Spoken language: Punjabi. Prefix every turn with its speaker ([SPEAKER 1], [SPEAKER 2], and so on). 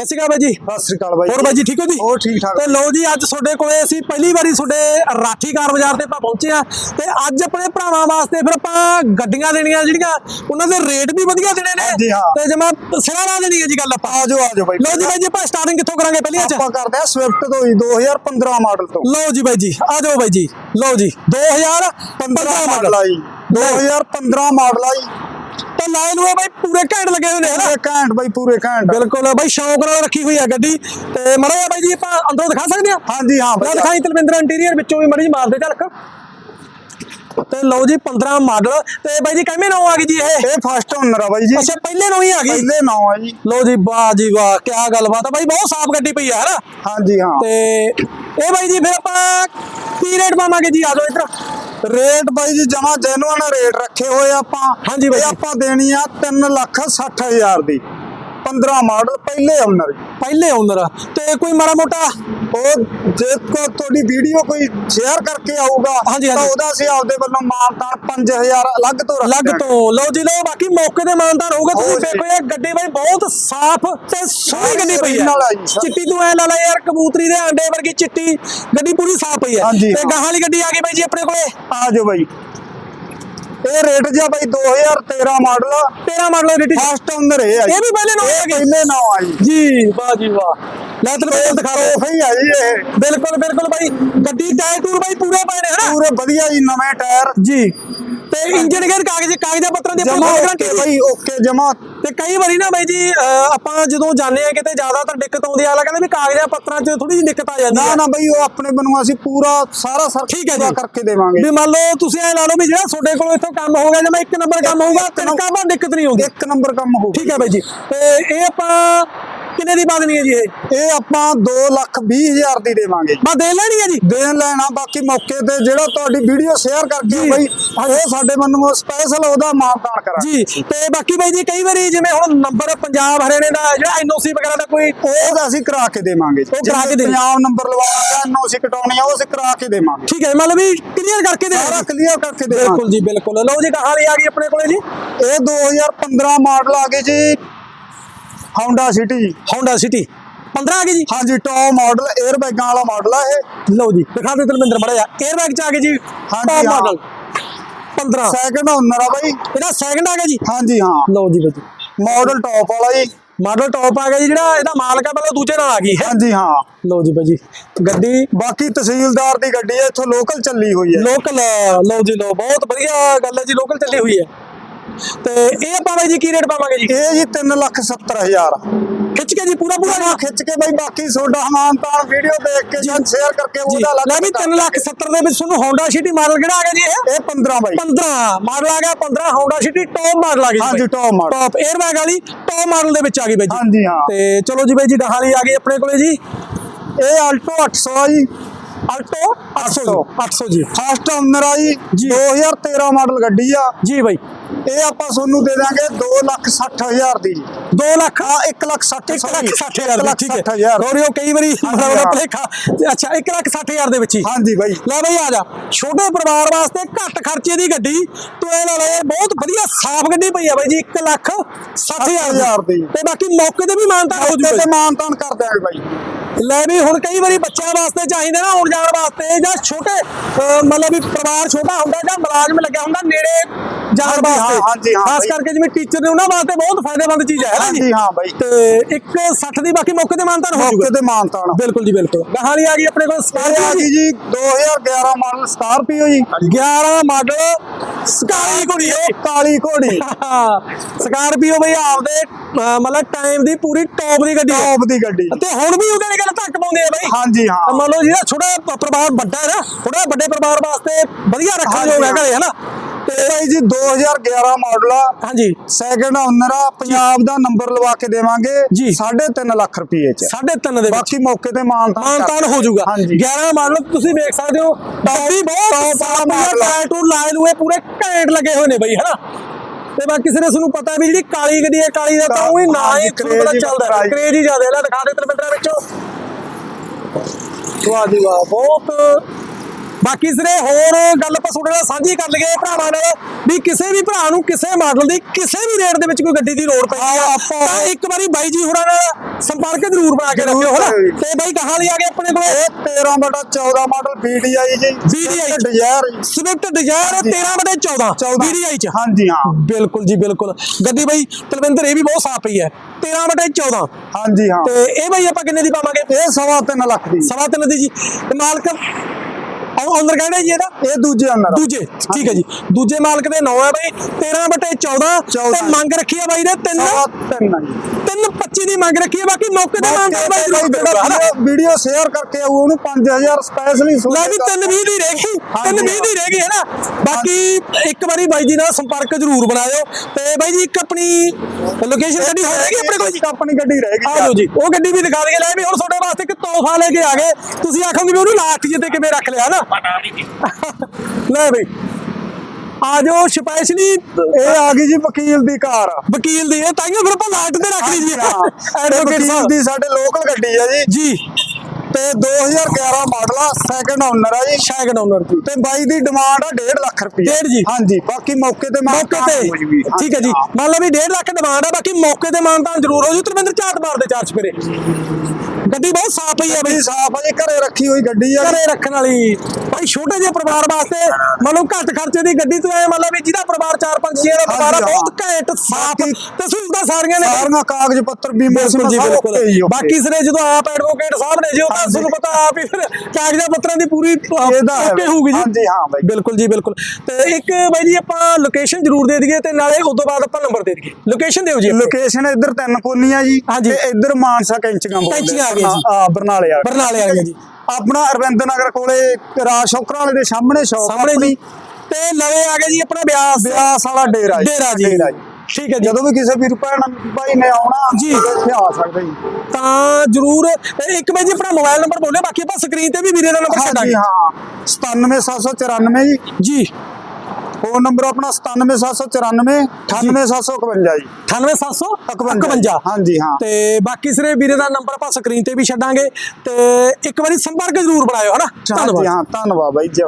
[SPEAKER 1] ਸਤਿ ਸ਼੍ਰੀ ਅਕਾਲ ਬਾਈ ਜੀ।
[SPEAKER 2] ਸਤਿ ਸ੍ਰੀ ਅਕਾਲ ਬਾਈ
[SPEAKER 1] ਹੋਰ ਬਾਈ ਜੀ ਠੀਕ ਹੋ ਜੀ?
[SPEAKER 2] ਹੋਰ ਠੀਕ ਠਾਕ।
[SPEAKER 1] ਤੇ ਲਓ ਜੀ ਅੱਜ ਤੁਹਾਡੇ ਕੋਲੇ ਅਸੀਂ ਪਹਿਲੀ ਵਾਰੀ ਤੁਹਾਡੇ ਰਾਠੀ ਕਾਰ ਬਾਜ਼ਾਰ ਤੇ ਆਪਾਂ ਪਹੁੰਚੇ ਆ ਤੇ ਅੱਜ ਆਪਣੇ ਭਰਾਵਾਂ ਵਾਸਤੇ ਫਿਰ ਆਪਾਂ ਗੱਡੀਆਂ ਦੇਣੀਆਂ ਜਿਹੜੀਆਂ ਉਹਨਾਂ ਦੇ ਰੇਟ ਵੀ ਵਧੀਆ ਦੇਣੇ ਨੇ। ਤੇ ਜਮਾ ਸਿਰਾ ਲਾ ਦੇਣੀ ਹੈ ਜੀ ਗੱਲ ਆਪਾਂ।
[SPEAKER 2] ਆਜੋ ਆਜੋ ਬਾਈ।
[SPEAKER 1] ਲਓ ਜੀ ਬਾਈ ਜੀ ਆਪਾਂ ਸਟਾਰਟਿੰਗ ਕਿੱਥੋਂ ਕਰਾਂਗੇ ਪਹਿਲੀ ਅੱਜ?
[SPEAKER 2] ਆਪਾਂ ਕਰਦੇ ਆ ਸਵਿਫਟ ਤੋਂ ਜੀ 2015 ਮਾਡਲ ਤੋਂ।
[SPEAKER 1] ਲਓ ਜੀ ਬਾਈ ਜੀ ਆ ਜਾਓ ਬਾਈ ਜੀ। ਲਓ ਜੀ 2015
[SPEAKER 2] ਮਾਡਲ
[SPEAKER 1] ਮਾਡਲ
[SPEAKER 2] ਆ ਜੀ। 2015 ਮਾਡਲ ਆ ਜੀ।
[SPEAKER 1] ਤੇ ਲਾਈਨ ਹੋਏ ਬਾਈ ਪੂਰੇ ਘੈਂਟ ਲੱਗੇ ਹੋਏ ਨੇ ਹਨਾ
[SPEAKER 2] ਘੈਂਟ ਬਾਈ ਪੂਰੇ ਘੈਂਟ।
[SPEAKER 1] ਬਿਲਕੁਲ ਬਾਈ ਸ਼ੌਂਕ ਨਾਲ ਰੱਖੀ ਹੋਈ ਆ ਗੱਡੀ। ਤੇ ਮੜਾ ਬਾਈ ਜੀ ਆਪਾਂ ਅੰਦਰੋਂ ਦਿਖਾ ਸਕਦੇ ਆ?
[SPEAKER 2] ਹਾਂਜੀ ਹਾਂ ਬਾਈ।
[SPEAKER 1] ਦਿਖਾਈ ਤਲਵਿੰਦਰ ਇੰਟੀਰੀਅਰ ਵਿੱਚੋਂ ਵੀ ਮੜੀ ਮਾਰਦੇ ਝਲਕ ਤੇ ਲਓ ਜੀ 15 ਮਾਡਲ। ਤੇ ਬਾਈ ਜੀ ਕਿਵੇਂ ਨਾਮ ਆ ਗਈ ਜੀ ਇਹ?
[SPEAKER 2] ਇਹ ਫਸਟ ਓਨਰ ਆ ਬਾਈ ਜੀ।
[SPEAKER 1] ਅੱਛਾ ਪਹਿਲੇ ਨੂੰ ਹੀ ਆ ਗਈ?
[SPEAKER 2] ਪਹਿਲੇ ਨਾਂ ਆ ਜੀ।
[SPEAKER 1] ਲਓ ਜੀ ਵਾਹ ਜੀ ਵਾਹ ਕੀ ਗੱਲਬਾਤ ਆ ਬਾਈ ਬਹੁਤ ਸਾਫ਼ ਗੱਡੀ ਪਈ ਆ ਹਨਾ
[SPEAKER 2] ਹਾਂਜੀ ਹਾਂ।
[SPEAKER 1] ਤੇ ਇਹ ਬਾਈ ਜੀ ਫਿਰ ਆਪਾਂ ਕੀ ਰੇਟ ਪਾਵਾਂਗੇ ਜੀ? ਆ ਜਾਓ ਇੱਧਰ।
[SPEAKER 2] ਰੇਟ ਬਾਈ ਜੀ ਜਮਾ ਜੈਨੂਅਨ ਰੇਟ ਰੱਖੇ ਹੋਏ ਆਪਾਂ
[SPEAKER 1] ਹਾਂਜੀ ਬਾਈ।
[SPEAKER 2] ਆਪਾਂ ਦੇਣੀ ਆ 3 ਲੱਖ 60 ਹਜ਼ਾਰ ਦੀ 15 ਮਾਡਲ ਪਹਿਲੇ ਓਨਰ
[SPEAKER 1] ਪਹਿਲੇ ਓਨਰ ਤੇ ਕੋਈ ਮਾੜਾ ਮੋਟਾ
[SPEAKER 2] ਉਹ ਜੇ ਕੋ ਤੁਹਾਡੀ ਵੀਡੀਓ ਕੋਈ ਸ਼ੇਅਰ ਕਰਕੇ ਆਊਗਾ
[SPEAKER 1] ਹਾਂਜੀ,
[SPEAKER 2] ਤਾਂ
[SPEAKER 1] ਹਾਂਜੀ।
[SPEAKER 2] ਉਹਦਾ ਅਸੀਂ ਆਪਦੇ ਵੱਲੋਂ ਮਾਨਤਾਨ 5000 ਅਲੱਗ ਤੋਂ ਰੱਖ
[SPEAKER 1] ਲੱਗ
[SPEAKER 2] ਦਿਆਂਗੇ।
[SPEAKER 1] ਤੋਂ ਲਓ ਜੀ ਲਓ ਬਾਕੀ ਮੌਕੇ ਤੇ ਮਾਨਦਾਰ ਹੋਊਗਾ ਤੁਸੀਂ। ਦੇਖੋ ਇਹ ਗੱਡੀ ਬਾਈ ਬਹੁਤ ਸਾਫ਼ ਤੇ ਸੋਹਣੀ ਗੱਡੀ ਪਈ ਹੈ। ਚਿੱਟੀ ਤੂੰ ਐ ਲਾ ਲੈ ਯਾਰ ਕਬੂਤਰੀ ਦੇ ਆਂਡੇ ਵਰਗੀ ਚਿੱਟੀ ਗੱਡੀ ਪੂਰੀ ਸਾਫ਼ ਪਈ ਹੈ ਤੇ। ਗਾਹਾਂ ਵਾਲੀ ਗੱਡੀ ਆ ਗਈ ਬਾਈ ਜੀ ਆਪਣੇ ਕੋਲੇ
[SPEAKER 2] ਆ ਜਾਓ ਬਾਈ ਇਹ ਰੇਟ ਜਿਹਾ ਬਾਈ 2013 ਮਾਡਲ
[SPEAKER 1] ਤੇਰਾ ਮਾਡਲ ਰੇਟੀ
[SPEAKER 2] ਫਸਟ ਓਨਰ ਇਹ ਆ ਜੀ।
[SPEAKER 1] ਇਹ ਵੀ ਪਹਿਲੇ ਨਵੇਂ ਆ ਗਏ।
[SPEAKER 2] ਪਹਿਲੇ ਨਾਂ ਆ ਜੀ।
[SPEAKER 1] ਜੀ ਵਾਹ ਜੀ ਵਾਹ। ਲੈ ਤੈਨੂੰ ਪਹਿਲਾਂ ਦਿਖਾ
[SPEAKER 2] ਤੋਹਫਾ ਹੀ ਆ ਜੀ ਇਹ।
[SPEAKER 1] ਬਿਲਕੁਲ ਬਿਲਕੁਲ ਬਾਈ। ਗੱਡੀ ਟਾਇਰ ਟੂਰ ਬਾਈ ਪੂਰੇ ਪਏ ਨੇ ਹਨਾ?
[SPEAKER 2] ਪੂਰੇ ਵਧੀਆ ਜੀ ਨਵੇਂ ਟਾਇਰ
[SPEAKER 1] ਜੀ। ਤੇ ਇੰਜਨ ਗੇਅਰ ਕਾਗਜ਼ ਕਾਗਜ਼ਾਂ ਪੱਤਰਾਂ ਦੀ
[SPEAKER 2] ਜਮਾ ਓਕੇ
[SPEAKER 1] ਗਾਰੰਟੀ
[SPEAKER 2] ਬਾਈ ਓਕੇ ਜਮਾ।
[SPEAKER 1] ਤੇ ਕਈ ਵਾਰੀ ਨਾ ਬਾਈ ਜੀ ਆਪਾਂ ਜਦੋਂ ਜਾਂਦੇ ਆ ਕਿਤੇ ਜ਼ਿਆਦਾਤਰ ਦਿੱਕਤ ਆਉਂਦੀ ਆ ਅਗਲਾ ਕਹਿੰਦਾ ਵੀ ਕਾਗਜ਼ਾਂ ਪੱਤਰਾਂ 'ਚ ਥੋੜੀ ਜਿਹੀ ਦਿੱਕਤ ਆ ਜਾਂਦੀ
[SPEAKER 2] ਨਾ
[SPEAKER 1] ਆ
[SPEAKER 2] ਨਾ ਬਾਈ ਉਹ ਆਪਣੇ ਬਣੂ ਅਸੀਂ ਪੂਰਾ ਸਾਰਾ ਸਰ
[SPEAKER 1] ਠੀਕ ਹੈ ਜੀ।
[SPEAKER 2] ਕਰਕੇ ਦੇਵਾਂਗੇ।
[SPEAKER 1] ਵੀ ਮੰਨ ਲਓ ਤੁਸੀਂ ਐ ਲਾ ਲਓ ਵੀ ਜਿਹੜਾ ਤੁਹਾਡੇ ਕੋਲ ਇੱਥੋਂ ਕੰਮ ਹੋ ਗਿਆ ਜਿਵੇਂ ਇੱਕ ਨੰਬਰ ਕੰਮ ਹੋਊਗਾ ਤਿੰਨਕਾ ਬਾ ਦਿੱਕਤ ਨਹੀਂ ਆਉਂਦੀ।
[SPEAKER 2] ਇੱਕ ਨੰਬਰ ਕੰਮ ਹੋ
[SPEAKER 1] ਠੀਕ ਹੈ ਬਾਈ ਜੀ। ਤੇ ਇਹ ਆਪਾਂ ਕਿੰਨੇ ਦੀ ਬਾਦਨੀ ਹੈ ਜੀ ਇਹ?
[SPEAKER 2] ਇਹ ਆਪਾਂ 2 ਲੱਖ 20 ਹਜ਼ਾਰ ਦੀ ਦੇਵਾਂਗੇ।
[SPEAKER 1] ਬਾ ਦੇ ਲੈਣੀ ਹੈ ਜੀ?
[SPEAKER 2] ਦੇਣ ਲੈਣਾ ਬਾਕੀ ਮੌਕੇ ਤੇ ਜਿਹੜਾ ਤੁਹਾਡੀ ਵੀਡੀਓ ਸ਼ੇਅਰ ਕਰਕੇ। ਬਈ ਉਹ ਸਾਡੇ ਵੱਲੋਂ ਸਪੈਸ਼ਲ ਉਹਦਾ ਮਾਨਤਾਨ ਕਰਾਂਗੇ।
[SPEAKER 1] ਜੀ। ਤੇ ਬਾਕੀ ਬਾਈ ਜੀ ਕਈ ਵਾਰੀ ਜਿਵੇਂ ਹੁਣ ਨੰਬਰ ਪੰਜਾਬ ਹਰਿਆਣੇ ਦਾ ਜਿਹੜਾ ਐਨਓਸੀ ਵਗੈਰਾ ਦਾ ਕੋਈ
[SPEAKER 2] ਉਹ ਅਸੀਂ ਕਰਾ ਕੇ ਦੇਵਾਂਗੇ।
[SPEAKER 1] ਉਹ ਕਰਾ ਕੇ ਦੇ-
[SPEAKER 2] ਪੰਜਾਬ ਨੰਬਰ ਲਵਾਉਣਾ ਐਨਓਸੀ ਕਟਾਉਣੀ ਆ ਉਹ ਅਸੀਂ ਕਰਾ ਕੇ ਦੇਵਾਂਗੇ।
[SPEAKER 1] ਠੀਕ ਹੈ ਮਤਲਬ ਵੀ ਕਲੀਅਰ ਕਰਕੇ ਦੇ
[SPEAKER 2] ਸਾਰਾ ਕਲੀਅਰ ਕਰਕੇ ਦੇਵਾਂਗੇ।
[SPEAKER 1] ਬਿਲਕੁਲ ਜੀ ਬਿਲਕੁਲ। ਲਓ ਜੀ ਕਹਾਣੀ ਆ ਗਈ ਆਪਣੇ ਕੋਲੇ ਜੀ।
[SPEAKER 2] ਇਹ 2015 ਮਾਡਲ ਆ ਗਏ ਜੀ। Honda ਸਿਟੀ
[SPEAKER 1] Honda City 15 ਆ ਗਈ ਜੀ?
[SPEAKER 2] ਹਾਂਜੀ ਟੌਪ ਮਾਡਲ 에ਅਰ ਬੈਗਾਂ ਵਾਲਾ ਮਾਡਲ ਆ ਇਹ।
[SPEAKER 1] ਲਓ ਜੀ ਦਿਖਾ ਦੇ ਤਲਮਿੰਦਰ ਮੜਾ ਜਾ 에ਅਰ ਬੈਗ ਚ ਆ ਗਏ ਜੀ?
[SPEAKER 2] ਹਾਂਜੀ, ਹਾਂ।
[SPEAKER 1] model 15
[SPEAKER 2] ਸੈਕੰਡ ਓਨਰ ਆ ਬਾਈ।
[SPEAKER 1] ਇਹਦਾ ਸੈਕਿੰਡ ਆ ਗਿਆ ਜੀ?
[SPEAKER 2] ਹਾਂਜੀ ਹਾਂ।
[SPEAKER 1] ਲਓ ਜੀ ਬਾਈ ਜੀ।
[SPEAKER 2] ਮਾਡਲ ਟੌਪ ਵਾਲਾ ਜੀ।
[SPEAKER 1] ਮਾਡਲ ਟੌਪ ਆ ਗਿਆ ਜੀ ਜਿਹੜਾ ਇਹਦਾ ਮਾਲਕ ਆ ਪਹਿਲਾਂ ਦੂਜੇ ਨਾਲ ਆ ਗਈ ਹੈ?
[SPEAKER 2] ਹਾਂਜੀ ਹਾਂ।
[SPEAKER 1] ਲਓ ਜੀ ਬਾਈ ਜੀ ਗੱਡੀ?
[SPEAKER 2] ਬਾਕੀ ਤਹਿਸੀਲਦਾਰ ਦੀ ਗੱਡੀ ਹੈ ਇੱਥੋਂ ਲੋਕਲ ਚੱਲੀ ਹੋਈ ਹੈ
[SPEAKER 1] ਲੋਕਲ ਲਓ ਜੀ ਲਓ। ਬਹੁਤ ਵਧੀਆ ਗੱਲ ਹੈ ਜੀ ਲੋਕਲ ਚੱਲੀ ਹੋਈ ਹੈ ਤੇ ਇਹ ਆਪਾਂ ਬਾਈ ਜੀ ਕੀ ਰੇਟ ਪਾਵਾਂਗੇ ਜੀ?
[SPEAKER 2] ਇਹ ਜੀ 3 ਲੱਖ 70 ਹਜ਼ਾਰ।
[SPEAKER 1] ਖਿੱਚ ਕੇ ਜੀ ਪੂਰਾ ਪੂਰਾ
[SPEAKER 2] ਖਿੱਚ ਕੇ ਬਾਈ ਬਾਕੀ ਤੁਹਾਡਾ ਹਮਾਨ ਤਾਂ ਵੀਡੀਓ ਦੇਖ ਕੇ ਜਾਂ ਸ਼ੇਅਰ ਕਰਕੇ ਉਹਦਾ
[SPEAKER 1] ਲੈ ਵੀ 3 ਲੱਖ 70 ਦੇ ਵਿੱਚ ਤੁਹਾਨੂੰ Honda City ਮਾਡਲ ਕਿਹੜਾ ਆ ਗਿਆ ਜੀ ਇਹ?
[SPEAKER 2] ਇਹ 15 ਬਾਈ।
[SPEAKER 1] 15 ਮਾਡਲ ਆ ਗਿਆ 15 Honda City ਟੌਪ ਮਾਡਲ ਆ ਗਈ
[SPEAKER 2] ਹਾਂਜੀ top model
[SPEAKER 1] top air bag ਵਾਲੀ ਟੌਪ ਮਾਡਲ ਦੇ ਵਿੱਚ ਆ ਗਈ ਬਾਈ ਜੀ।
[SPEAKER 2] ਹਾਂਜੀ ਹਾਂ।
[SPEAKER 1] ਤੇ ਚਲੋ ਜੀ ਬਾਈ ਜੀ ਗਾਹਾਂ ਵਾਲੀ ਆ ਗਈ ਆਪਣੇ ਕੋਲੇ ਜੀ।
[SPEAKER 2] ਇਹ ਆਲਟੋ 800 ਆ ਜੀ।
[SPEAKER 1] ਆਲਟੋ 800 ਜੀ 800 ਜੀ।
[SPEAKER 2] ਫਸਟ ਓਨਰ ਆ ਜੀ। 2013 ਮਾਡਲ ਗੱਡੀ ਆ।
[SPEAKER 1] ਜੀ ਬਾਈ।
[SPEAKER 2] ਇਹ ਆਪਾਂ ਤੁਹਾਨੂੰ ਦੇ ਦਾਂਗੇ 2 ਲੱਖ 60 ਹਜ਼ਾਰ ਦੀ।
[SPEAKER 1] 2 ਲੱਖ
[SPEAKER 2] ਆ 1 ਲੱਖ 60
[SPEAKER 1] 1 ਲੱਖ 60 ਹਜ਼ਾਰ ਦੀ ਠੀਕ ਹੈ। ਹੋਰ ਉਹ ਕਈ ਵਾਰੀ ਮਤਲਬ
[SPEAKER 2] ਹਾਂ।
[SPEAKER 1] ਭਲੇਖਾ। ਤੇ ਅੱਛਾ 1 ਲੱਖ 60 ਹਜ਼ਾਰ ਦੇ ਵਿੱਚ ਹੀ।
[SPEAKER 2] ਹਾਂਜੀ ਬਾਈ।
[SPEAKER 1] ਲੈ ਬਈ ਆ ਜਾ। ਛੋਟੇ ਪਰਿਵਾਰ ਵਾਸਤੇ ਘੱਟ ਖਰਚੇ ਦੀ ਗੱਡੀ ਤੂੰ ਇਹ ਲੈ ਬਹੁਤ ਵਧੀਆ ਸਾਫ਼ ਗੱਡੀ ਪਈ ਆ ਬਾਈ ਜੀ 1 ਲੱਖ 60 ਹਜ਼ਾਰ
[SPEAKER 2] ਹਜ਼ਾਰ ਦੀ।
[SPEAKER 1] ਤੇ ਬਾਕੀ ਮੌਕੇ ਤੇ ਵੀ ਮਾਨਤਾ ਹੋ
[SPEAKER 2] ਤੇ
[SPEAKER 1] ਜੂਗਾ
[SPEAKER 2] ਮਾਨਤਾਨ ਕਰ ਦਿਆਂਗੇ ਬਾਈ।
[SPEAKER 1] ਲੈ ਵੀ ਹੁਣ ਕਈ ਵਾਰੀ ਬੱਚਿਆਂ ਵਾਸਤੇ ਚਾਹੀਦੇ ਨਾ ਆਉਣ ਜਾਣ ਵਾਸਤੇ ਜਾਂ ਛੋਟੇ ਮਤਲਬ ਵੀ ਪਰਿਵਾਰ ਛੋਟਾ ਹੁੰਦਾ ਜਾਂ ਮੁਲਾਜ਼ਮ ਲੱਗਿਆ ਹੁੰਦਾ ਨੇੜੇ ਜਾਣ ਵਾਸਤੇ। ਖਾਸ। ਕਰਕੇ ਜਿਵੇਂ ਟੀਚਰ ਨੇ ਉਹਨਾਂ ਵਾਸਤੇ ਬਹੁਤ ਫਾਇਦੇਮੰਦ ਚੀਜ਼ ਹੈ ਨਾ ਜੀ।
[SPEAKER 2] ਹਾਂ ਬਾਈ।
[SPEAKER 1] ਤੇ ਇੱਕ 60 ਦੀ ਬਾਕੀ ਮੌਕੇ ਤੇ ਮਾਨਤਾ ਹੋ
[SPEAKER 2] ਮੌਕੇ ਤੇ ਮਾਨਤਾਨ।
[SPEAKER 1] ਬਿਲਕੁਲ ਜੀ ਬਿਲਕੁਲ। ਗਾਹਾਂ ਆ ਗਈ ਆਪਣੇ ਕੋਲ
[SPEAKER 2] ਇਹ ਆ
[SPEAKER 1] ਸਕਾਰਪੀਓ
[SPEAKER 2] ਗਈ ਜੀ। 2011 ਮਾਡਲ ਸਕਾਰਪੀਓ ਜੀ।
[SPEAKER 1] 11 ਮਾਡਲ ਸਕਾਈ ਕੁੜੀ ਹੈ।
[SPEAKER 2] ਕਾਲੀ ਘੋੜੀ।
[SPEAKER 1] ਸਕਾਰਪੀਓ ਬਈ ਆਪਦੇ ਮਤਲਬ ਟਾਈਮ ਦੀ ਪੂਰੀ ਟੌਪ ਦੀ ਗੱਡੀ
[SPEAKER 2] ਟੌਪ ਦੀ ਗੱਡੀ।
[SPEAKER 1] ਤੇ ਹੁਣ ਵੀ ਉਹਦੇ ਨਾਲ ਧੱਕ ਪਾਉਂਦੇ ਆ ਬਈ।
[SPEAKER 2] ਹਾਂਜੀ ਹਾਂ।
[SPEAKER 1] ਮੰਨ ਲਓ ਜਿਹੜਾ ਛੋਟਾ ਪ- ਪਰਿਵਾਰ ਵੱਡਾ ਹੈ ਨਾ। ਥੋੜਾ ਵੱਡੇ ਪਰਿਵਾਰ ਵਾਸਤੇ ਵਧੀਆ ਰੱਖਣ ਯੋਗ ਹੈ। ਘਰੇ ਹੈ ਨਾ?
[SPEAKER 2] ਤੇ ਭਾਈ ਜੀ 2011 ਮਾਡਲ ਆ।
[SPEAKER 1] ਹਾਂਜੀ।
[SPEAKER 2] ਸੈਕਿੰਡ ਓਨਰ ਆ। ਪੰਜਾਬ ਦਾ ਨੰਬਰ ਲਵਾ ਕੇ ਦੇਵਾਂਗੇ।
[SPEAKER 1] ਜੀ।
[SPEAKER 2] 3.5 ਲੱਖ ਰੁਪਏ ਚ।
[SPEAKER 1] ਸਾਢੇ ਤਿੰਨ ਦੇ ਵਿੱਚ।
[SPEAKER 2] ਬਾਕੀ ਮੌਕੇ ਤੇ ਮਾਨਤਾਨ
[SPEAKER 1] ਮਾਨਤਾਨ ਹੋ ਜਾਊਗਾ।
[SPEAKER 2] ਹਾਂਜੀ।
[SPEAKER 1] 11 ਮਾਡਲ ਤੁਸੀਂ ਵੇਖ ਸਕਦੇ ਹੋ। ਟੌਪੀ ਬਹੁਤ
[SPEAKER 2] ਆ।
[SPEAKER 1] ਟਾਇਰ ਟੂਰ ਲਾਏ ਲੂਏ ਪੂਰੇ ਘੈਂਟ ਲੱਗੇ ਹੋਏ ਨੇ ਬਈ ਹਨਾ? ਤੇ ਬਾਕੀ ਸਿਰੇ ਤੁਹਾਨੂੰ ਪਤਾ ਵੀ ਜਿਹੜੀ ਕਾਲੀ ਗੱਡੀ ਹੈ ਕਾਲੀ ਦਾ ਤਾਂ ਉਹ ਹੀ ਨਾ ਹੀ ਪਤਾ ਚੱਲਦਾ। ਕਰੇਜ ਹੀ ਜ਼ਿਆਦਾ। ਲੈ ਦਿਖਾ ਦੇ ਤਲਵਿੰਦਰਾ ਵਿੱਚੋਂ। ਵਾਹ ਜੀ ਵਾਹ। ਬਹੁਤ ਬਾਕੀ ਸਿਰੇ ਹੋਰ ਗੱਲ ਆਪਾਂ ਤੁਹਾਡੇ ਨਾਲ ਸਾਂਝੀ ਕਰ ਲਈਏ ਭਰਾਵਾਂ ਨਾਲ ਵੀ ਕਿਸੇ ਵੀ ਭਰਾ ਨੂੰ ਕਿਸੇ ਮਾਡਲ ਦੀ ਕਿਸੇ ਵੀ ਰੇਟ ਦੇ ਵਿੱਚ ਕੋਈ ਗੱਡੀ ਦੀ ਲੋੜ ਪਈ ਆ
[SPEAKER 2] ਆਪਾਂ-
[SPEAKER 1] ਤਾਂ ਇੱਕ ਵਾਰੀ ਬਾਈ ਜੀ ਹੋਰਾਂ ਨਾਲ ਸੰਪਰਕ ਜ਼ਰੂਰ ਬਣਾ ਕੇ ਰੱਖਿਓ ਹਨਾ? ਤੇ ਬਾਈ ਕਹਾਂ ਲਈ ਆ ਗਏ ਆਪਣੇ ਕੋਲੇ?
[SPEAKER 2] ਇਹ 13 ਬਟਾ 14 ਮਾਡਲ BDI ਜੀ।
[SPEAKER 1] VDI
[SPEAKER 2] ਡਿਜ਼ਾਇਰ
[SPEAKER 1] ਸਵਿਫਟ ਡਿਜ਼ਾਇਰ 13 ਬਟੇ 14
[SPEAKER 2] 14
[SPEAKER 1] BDI ਚ।
[SPEAKER 2] ਹਾਂਜੀ ਹਾਂ।
[SPEAKER 1] ਬਿਲਕੁਲ ਜੀ ਬਿਲਕੁਲ। ਗੱਡੀ ਬਾਈ ਤਲਵਿੰਦਰ ਇਹ ਵੀ ਬਹੁਤ ਸਾਫ਼ ਪਈ ਹੈ। 13 ਬਟੇ 14
[SPEAKER 2] ਹਾਂਜੀ ਹਾਂ।
[SPEAKER 1] ਤੇ ਇਹ ਬਾਈ ਆਪਾਂ ਕਿੰਨੇ ਦੀ ਪਾਵਾਂਗੇ?
[SPEAKER 2] ਇਹ ਸਵਾ ਤਿੰਨ ਲੱਖ ਦੀ।
[SPEAKER 1] ਸਵਾ ਤਿੰਨ ਦੀ ਜੀ। ਤੇ ਮਾਲਕ ਓਨਰ ਕਹਿੰਦੇ ਜੀ ਇਹਦਾ
[SPEAKER 2] ਇਹ ਦੂਜੇ ਅੰਦਰ
[SPEAKER 1] ਦੂਜੇ ਠੀਕ ਹੈ ਜੀ। ਦੂਜੇ ਮਾਲਕ ਦੇ 9 ਹੈ ਬਾਈ 13 ਬਟੇ 14 ਤੇ
[SPEAKER 2] 14
[SPEAKER 1] ਮੰਗ ਰੱਖੀ ਹੈ ਬਾਈ
[SPEAKER 2] ਸਵਾ ਤਿੰਨ ਆ ਜੀ।
[SPEAKER 1] ਤਿੰਨ 25 ਦੀ ਮੰਗ ਰੱਖੀ ਹੈ ਬਾਕੀ ਮੌਕੇ ਤੇ ਮੰਗ ਬਾਈ ਜ਼ਰੂਰ?
[SPEAKER 2] ਵੀਡੀਓ ਸ਼ੇਅਰ ਕਰਕੇ ਆਊ ਉਹਨੂੰ 5000 ਸਪੈਸ਼ਲੀ
[SPEAKER 1] ਲੈ ਵੀ ਤਿੰਨ 20 ਦੀ ਰਹਿ ਗਈ ਤਿੰਨ 20 ਦੀ ਰਹਿ ਗਈ ਹੈ ਨਾ। ਬਾਕੀ ਇੱਕ ਵਾਰੀ ਬਾਈ ਜੀ ਨਾਲ ਸੰਪਰਕ ਜ਼ਰੂਰ ਬਣਾਇਓ। ਤੇ ਬਾਈ ਜੀ ਇੱਕ ਆਪਣੀ ਲੋਕੇਸ਼ਨ ਗੱਡੀ ਹੋ ਜਾਏਗੀ ਆਪਣੇ ਕੋਲ ਜੀ?
[SPEAKER 2] ਆਪਣੀ ਗੱਡੀ ਰਹਿ
[SPEAKER 1] ਆ
[SPEAKER 2] ਗਈ।
[SPEAKER 1] ਜਾਓ ਜੀ ਉਹ ਗੱਡੀ ਵੀ ਦਿਖਾ ਦਈਏ ਲੈ ਵੀ ਹੁਣ ਤੁਹਾਡੇ ਵਾਸਤੇ ਇੱਕ ਤੋਹਫਾ ਲੈ ਕੇ ਆ ਗਏ। ਤੁਸੀਂ ਆਖੋਗੇ ਵੀ ਉਹਨੂੰ ਲਾਸਟ ਜੇ ਤੇ ਕਿਵੇਂ ਰੱਖ ਲਿਆ ਨਾ? ਲੈ ਬਈ ਆ ਜਾਓ ਸਪੈਸ਼ਲੀ
[SPEAKER 2] ਇਹ ਆ ਗਈ ਜੀ ਵਕੀਲ ਦੀ ਕਾਰ।
[SPEAKER 1] ਵਕੀਲ ਦੀ ਇਹ ਤਾਈਓ ਫਿਰ ਆਪਾਂ ਲਾਸਟ ਤੇ ਰੱਖ ਲਈ ਜੀ। ਐਡਵੋਕੇਟ ਸਾਹਿਬ।
[SPEAKER 2] ਦੀ ਸਾਡੇ ਲੋਕਲ ਗੱਡੀ ਆ ਜੀ।
[SPEAKER 1] ਜੀ।
[SPEAKER 2] ਤੇ 2011 ਮਾਡਲ ਆ ਸੈਕੰਡ ਓਨਰ ਆ ਜੀ।
[SPEAKER 1] ਸ਼ੈਗਨ ਓਨਰ ਜੀ।
[SPEAKER 2] ਤੇ ਬਾਈ ਦੀ ਡਿਮਾਂਡ ਆ 1.5 ਲੱਖ ਰੁਪਏ
[SPEAKER 1] ਡੇਢ ਜੀ।
[SPEAKER 2] ਹਾਂਜੀ ਬਾਕੀ ਮੌਕੇ ਤੇ
[SPEAKER 1] ਮੌਕੇ ਤੇ ਠੀਕ ਹੈ ਜੀ। ਮੰਨ ਲਓ ਵੀ 1.5 ਲੱਖ ਡਿਮਾਂਡ ਆ ਬਾਕੀ ਮੌਕੇ ਤੇ ਮਾਨਤਾਨ ਜ਼ਰੂਰ ਹੋ ਜੂ ਤਰਵਿੰਦਰ ਝਾਟ ਮਾਰਦੇ ਚਾਰ ਚਪੇਰੇ ਗੱਡੀ ਬਹੁਤ ਸਾਫ਼ ਪਈ ਆ ਬਈ
[SPEAKER 2] ਸਾਫ਼ ਆ ਜੀ ਘਰੇ ਰੱਖੀ ਹੋਈ ਗੱਡੀ ਆ
[SPEAKER 1] ਘਰੇ ਰੱਖਣ ਵਾਲੀ ਭਾਈ ਛੋਟੇ ਜਿਹੇ ਪਰਿਵਾਰ ਵਾਸਤੇ ਮੰਨ ਲਓ ਘੱਟ ਖਰਚੇ ਦੀ ਗੱਡੀ ਤੋਂ ਐ ਮੰਨ ਲਓ ਵੀ ਜਿਹਦਾ ਪਰਿਵਾਰ 4-5 ਜੀਆਂ ਦਾ ਪਰਿਵਾਰ
[SPEAKER 2] ਹਾਂ।
[SPEAKER 1] ਬਹੁਤ ਘੈਂਟ ਸਾਫ਼ ਤੇ ਸਹੂਲਤਾਂ ਸਾਰੀਆਂ ਨੇ
[SPEAKER 2] ਸਾਰੀਆਂ ਕਾਗਜ਼ ਪੱਤਰ ਵੀ
[SPEAKER 1] ਬਿਲਕੁਲ ਜੀ ਬਿਲਕੁਲ
[SPEAKER 2] ਬਾਕੀ
[SPEAKER 1] ਸਿਰੇ ਜਦੋਂ ਆਪ ਐਡਵੋਕੇਟ ਸਾਹਿਬ ਨੇ ਜੀ ਉਹ ਤਾਂ। ਤੁਹਾਨੂੰ ਪਤਾ ਆਪ ਹੀ ਫਿਰ ਕਾਗਜ਼ਾਂ ਪੱਤਰਾਂ ਦੀ ਪੂਰੀ
[SPEAKER 2] ਹੈ।
[SPEAKER 1] ਓਕੇ ਹੋਊਗੀ ਜੀ
[SPEAKER 2] ਹਾਂਜੀ, ਹਾਂ ਬਾਈ।
[SPEAKER 1] ਬਿਲਕੁਲ ਜੀ ਬਿਲਕੁਲ ਤੇ ਇੱਕ ਬਾਈ ਜੀ ਆਪਾਂ ਲੋਕੇਸ਼ਨ ਜ਼ਰੂਰ ਦੇ ਦਈਏ ਤੇ ਨਾਲੇ ਉਸ ਤੋਂ ਬਾਅਦ ਆਪਾਂ ਨੰਬਰ ਦੇ ਦਈਏ ਲੋਕੇਸ਼ਨ ਦਿਓ ਜੀ।
[SPEAKER 2] ਲੋਕੇਸ਼ਨ ਇੱਧਰ ਤਿੰਨ ਕੋਨੀਆਂ ਜੀ। ਤੇ ਇੱਧਰ ਮਾਨਸਾ ਕੈਂਚੀਆਂ ਬੋਲਦੇ
[SPEAKER 1] ਗਈਆਂ ਜੀ।
[SPEAKER 2] ਆ ਬਰਨਾਲੇ ਆ
[SPEAKER 1] ਬਰਨਾਲੇ ਆ ਜੀ।
[SPEAKER 2] ਆਪਣਾ ਅਰਵਿੰਦ ਨਗਰ ਕੋਲੇ ਰਾਜ ਸ਼ੌਕਰਾਂ ਵਾਲੇ ਦੇ ਸਾਹਮਣੇ ਸ਼ੌਪ
[SPEAKER 1] ਸਾਹਮਣੇ ਜੀ। ਤੇ ਲਵੇ ਆ ਗਿਆ ਜੀ ਆਪਣਾ ਬਿਆਸ।
[SPEAKER 2] ਬਿਆਸ ਵਾਲਾ ਡੇਰਾ ਜੀ।
[SPEAKER 1] ਡੇਰਾ ਜੀ। ਠੀਕ ਹੈ
[SPEAKER 2] ਜਦੋਂ ਵੀ ਕਿਸੇ ਵੀਰ ਭੈਣ ਭਾਈ ਨੇ ਆਉਣਾ
[SPEAKER 1] ਜੀ।
[SPEAKER 2] ਇੱਥੇ ਆ ਸਕਦੇ ਜੀ।
[SPEAKER 1] ਤਾਂ ਜਰੂਰ ਇੱਕ ਵਾਰ ਜੀ ਆਪਣਾ ਮੋਬਾਈਲ ਨੰਬਰ ਬੋਲਿਓ ਬਾਕੀ ਆਪਾਂ ਸਕਰੀਨ ਤੇ ਵੀ ਵੀਰੇ ਦਾ ਨੰਬਰ ਛੱਡਾਂਗੇ
[SPEAKER 2] ਹਾਂ। 97794 ਜੀ।
[SPEAKER 1] ਜੀ।
[SPEAKER 2] ਫੋਨ ਨੰਬਰ ਆਪਣਾ 97794 98751 ਜੀ।
[SPEAKER 1] 98751
[SPEAKER 2] ਹਾਂਜੀ ਹਾਂ।
[SPEAKER 1] ਤੇ ਬਾਕੀ ਸਿਰੇ ਵੀਰੇ ਦਾ ਨੰਬਰ ਆਪਾਂ ਸਕਰੀਨ ਤੇ ਵੀ ਛੱਡਾਂਗੇ ਤੇ ਇੱਕ ਵਾਰੀ ਸੰਪਰਕ ਜ਼ਰੂਰ ਬਣਾਇਓ ਹਨਾ? ਧੰਨਵਾਦ।
[SPEAKER 2] ਹਾਂ ਧੰਨਵਾਦ ਬਾਈ ਜੀ